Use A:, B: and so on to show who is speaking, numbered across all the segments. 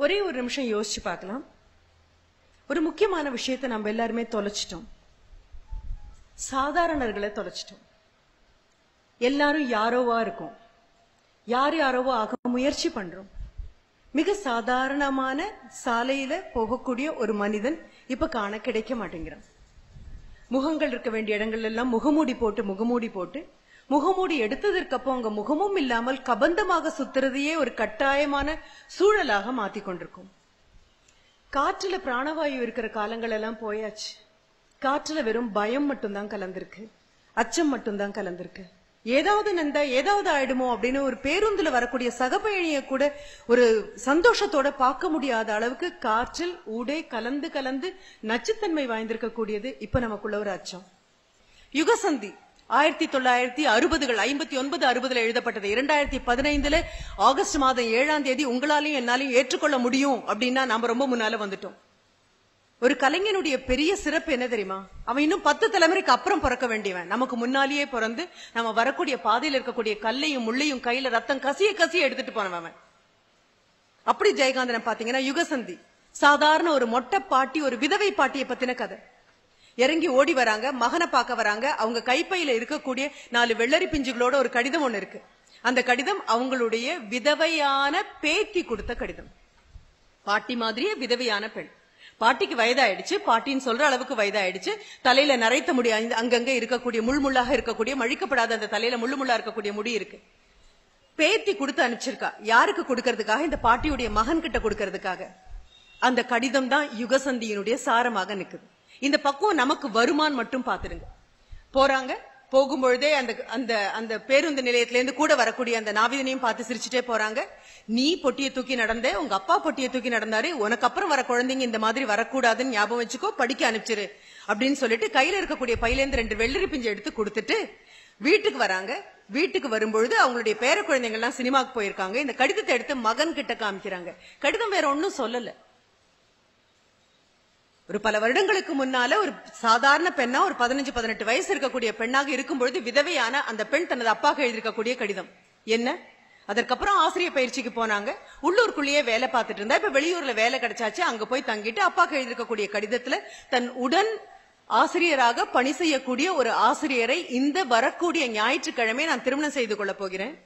A: ஒரே ஒரு நிமிஷம் யோசிச்சு பார்க்கலாம். ஒரு முக்கியமான விஷயத்தை நம்ம எல்லாருமே தொலைச்சிட்டோம். சாதாரணர்களை தொலைச்சிட்டோம். எல்லாரும் யாரோவா இருக்கும்? யார் யாரோவா ஆக முயற்சி பண்றோம்? மிக சாதாரணமான சாலையில போகக்கூடிய ஒரு மனிதன் இப்ப காண கிடைக்க மாட்டேங்கிறான். முகங்கள் இருக்க வேண்டிய இடங்கள் எல்லாம் முகமூடி போட்டு முகமூடி போட்டு முகமூடி எடுத்ததற்கு அப்போ அங்க முகமும் இல்லாமல் கபந்தமாக சுத்துறதையே ஒரு கட்டாயமான சூழலாக மாத்தி கொண்டிருக்கும். காற்றுல பிராணவாயு இருக்கிற காலங்கள் எல்லாம் போயாச்சு. காற்றுல வெறும் பயம் மட்டும்தான் கலந்திருக்கு. அச்சம் மட்டும்தான் கலந்திருக்கு. ஏதாவது நந்தா ஏதாவது ஆயிடுமோ அப்படின்னு ஒரு பேருந்துல வரக்கூடிய சகபயணிய கூட ஒரு சந்தோஷத்தோட பார்க்க முடியாத அளவுக்கு காற்றில் ஊடே கலந்து கலந்து நச்சுத்தன்மை வாய்ந்திருக்கக்கூடியது இப்ப நமக்குள்ள ஒரு அச்சம். யுகசந்தி. ஆயிரத்தி தொள்ளாயிரத்தி அறுபதுகள் ஐம்பத்தி ஒன்பது அறுபதுல எழுதப்பட்டது. இரண்டாயிரத்தி பதினைந்துல ஆகஸ்ட் மாதம் ஏழாம் தேதி உங்களாலையும் என்னாலையும் ஏற்றுக்கொள்ள முடியும் அப்படின்னா நாம ரொம்ப முன்னால வந்துட்டோம். ஒரு கலைஞனுடைய பெரிய சிறப்பு என்ன தெரியுமா? அவன் இன்னும் பத்து தலைமுறைக்கு அப்புறம் பிறக்க வேண்டியவன். நமக்கு முன்னாலேயே பிறந்து நம்ம வரக்கூடிய பாதையில் இருக்கக்கூடிய கல்லையும் முள்ளையும் கையில ரத்தம் கசிய கசிய எடுத்துட்டு போனவன் அவன். அப்படி ஜெயகாந்தனை பாத்தீங்கன்னா யுகசந்தி. சாதாரண ஒரு மொட்டை பாட்டி ஒரு விதவை பாட்டியை பத்தின கதை. இறங்கி ஓடி வராங்க மகனை பார்க்க வராங்க. அவங்க கைப்பையில இருக்கக்கூடிய நாலு வெள்ளரி பிஞ்சுகளோட ஒரு கடிதம் ஒன்று இருக்கு. அந்த கடிதம் அவங்களுடைய விதவையான பேத்தி கொடுத்த கடிதம். பாட்டி மாதிரியே விதவையான பெண். பாட்டிக்கு வயதாயிடுச்சு. பாட்டின்னு சொல்ற அளவுக்கு வயதாயிடுச்சு. தலையில நரைத்த முடி அங்கங்க இருக்கக்கூடிய முள் முள்ளாக இருக்கக்கூடிய மழிக்கப்படாத அந்த தலையில முள்ளு முள்ளா இருக்கக்கூடிய முடி இருக்கு. பேத்தி கொடுத்து அனுப்பிச்சிருக்கா. யாருக்கு கொடுக்கறதுக்காக? இந்த பாட்டியுடைய மகன் கிட்ட கொடுக்கறதுக்காக. அந்த கடிதம் தான் யுகசந்தியினுடைய சாரமாக நிக்குது. இந்த பக்குவம் நமக்கு வருமான் மட்டும் பார்த்துருங்க போறாங்க போகும்பொழுதே அந்த அந்த அந்த பேருந்து நிலையத்திலேருந்து கூட வரக்கூடிய அந்த நாவிதனையும் பார்த்து சிரிச்சுட்டே போறாங்க. நீ பொட்டியை தூக்கி நடந்த உங்க அப்பா பொட்டியை தூக்கி நடந்தாரு உனக்கு அப்புறம் வர குழந்தைங்க இந்த மாதிரி வரக்கூடாதுன்னு ஞாபகம் வச்சுக்கோ படிக்க அனுப்பிச்சிரு அப்படின்னு சொல்லிட்டு கையில இருக்கக்கூடிய பையிலேருந்து ரெண்டு வெள்ளரி பிஞ்சு எடுத்து கொடுத்துட்டு வீட்டுக்கு வராங்க. வீட்டுக்கு வரும்பொழுது அவங்களுடைய பேர குழந்தைங்க எல்லாம் சினிமாக்கு போயிருக்காங்க. இந்த கடிதத்தை எடுத்து மகன் கிட்ட காமிக்கிறாங்க. கடிதம் வேற ஒன்றும் சொல்லலை. ஒரு பல வருடங்களுக்கு முன்னால ஒரு சாதாரண பெண்ணா ஒரு பதினஞ்சு பதினெட்டு வயசு இருக்கக்கூடிய பெண்ணாக இருக்கும் பொழுது விதவையான அந்த பெண் தனது அப்பாக்கு எழுதியிருக்கக்கூடிய கடிதம். என்ன? அதற்கப்புறம் ஆசிரியர் பயிற்சிக்கு போனாங்க. உள்ளூருக்குள்ளேயே வேலை பார்த்துட்டு இருந்தா. இப்ப வெளியூர்ல வேலை கிடைச்சாச்சு. அங்க போய் தங்கிட்டு அப்பாக்கு எழுதியிருக்கக்கூடிய கடிதத்துல தன் உடன் ஆசிரியராக பணி செய்யக்கூடிய ஒரு ஆசிரியரை இந்த வரக்கூடிய ஞாயிற்றுக்கிழமை நான் திருமணம் செய்து கொள்ள போகிறேன்.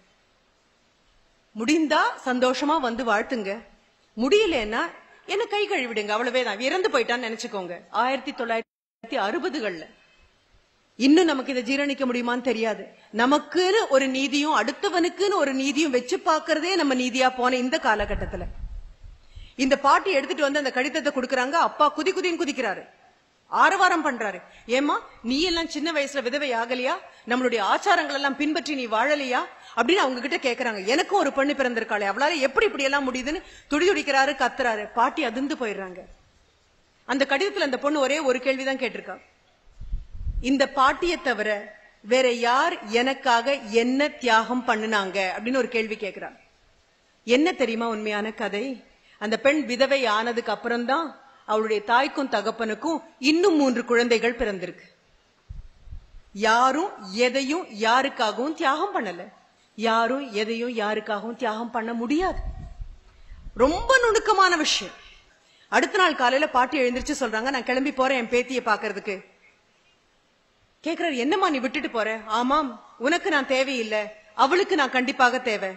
A: முடிந்தா சந்தோஷமா வந்து வாழ்த்துங்க. முடியலன்னா என்ன கை கழுவிடுங்க அவ்வளவே தான். இறந்து போயிட்டான்னு நினைச்சுக்கோங்க. ஆயிரத்தி தொள்ளாயிரத்தி அறுபதுகள்ல இன்னும் நமக்கு இதை ஜீரணிக்க முடியுமான்னு தெரியாது. நமக்குன்னு ஒரு நீதியும் அடுத்தவனுக்குன்னு ஒரு நீதியும் வச்சு பார்க்கறதே நம்ம நீதியா போன இந்த காலகட்டத்துல. இந்த பாட்டி எடுத்துட்டு வந்து அந்த கடிதத்தை கொடுக்கறாங்க அப்பா குதி குதின்னு குதிக்கிறாரு. ஆரவாரம் பண்றாரு. ஏமா நீ எல்லாம் சின்ன வயசுல விதவை ஆகலையா? நம்மளுடைய ஆச்சாரங்கள் எல்லாம் பின்பற்றி நீ வாழலையா? அப்படின்னு அவங்க கிட்ட கேக்குறாங்க. எனக்கும் ஒரு பெண்ணு பிறந்திருக்காளே. அவளால எப்படி இப்படி எல்லாம் முடியுதுன்னு துடி துடிக்கிறாரு கத்துறாரு. பாட்டி அதிர்ந்து போயிடுறாங்க. அந்த கடிதத்துல அந்த பொண்ணு ஒரே ஒரு கேள்விதான் கேட்டிருக்கா. இந்த பாட்டியை தவிர வேற யார் எனக்காக என்ன தியாகம் பண்ணுனாங்க? அப்படின்னு ஒரு கேள்வி கேட்கிறான் என்ன தெரியுமா உண்மையான கதை? அந்த பெண் விதவை ஆனதுக்கு அப்புறம்தான் அவளுடைய தாய்க்கும் தகப்பனுக்கும் இன்னும் மூன்று குழந்தைகள் பிறந்திருக்கு. யாரும் எதையும் யாருக்காகவும் தியாகம் பண்ணல. யாரும் எதையும் யாருக்காகவும் தியாகம் பண்ண முடியாது. ரொம்ப நுணுக்கமான விஷயம். அடுத்த நாள் காலையில பாட்டி எழுந்திருச்சு சொல்றாங்க நான் கிளம்பி போறேன் என் பேத்தியை பாக்குறதுக்கு கேக்குறாரு என்னம்மா நீ விட்டுட்டு போற? ஆமாம் உனக்கு நான் தேவையில்லை. அவளுக்கு நான் கண்டிப்பாக தேவை.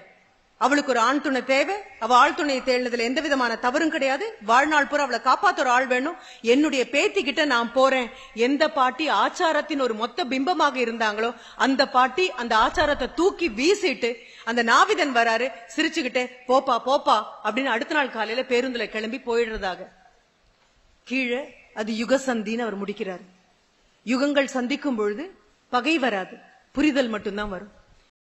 A: அவளுக்கு ஒரு ஆண் துணை தேவை. அவ ஆள் துணையை தேடினதுல எந்த விதமான தவறும் கிடையாது. வாழ்நாள் பூரா அவளை காப்பாத்த ஒரு ஆள் வேணும். என்னுடைய பேத்தி கிட்ட நான் போறேன். எந்த பாட்டி ஆச்சாரத்தின் ஒரு மொத்த பிம்பமாக இருந்தாங்களோ அந்த பாட்டி அந்த ஆச்சாரத்தை தூக்கி வீசிட்டு அந்த நாவிதன் வராரு சிரிச்சுக்கிட்டே போப்பா போப்பா அப்படின்னு அடுத்த நாள் காலையில பேருந்துல கிளம்பி போயிடுறதாக. கீழே அது யுக சந்தின்னு அவர் முடிக்கிறார். யுகங்கள் சந்திக்கும் பொழுது பகை வராது. புரிதல் மட்டும்தான் வரும்.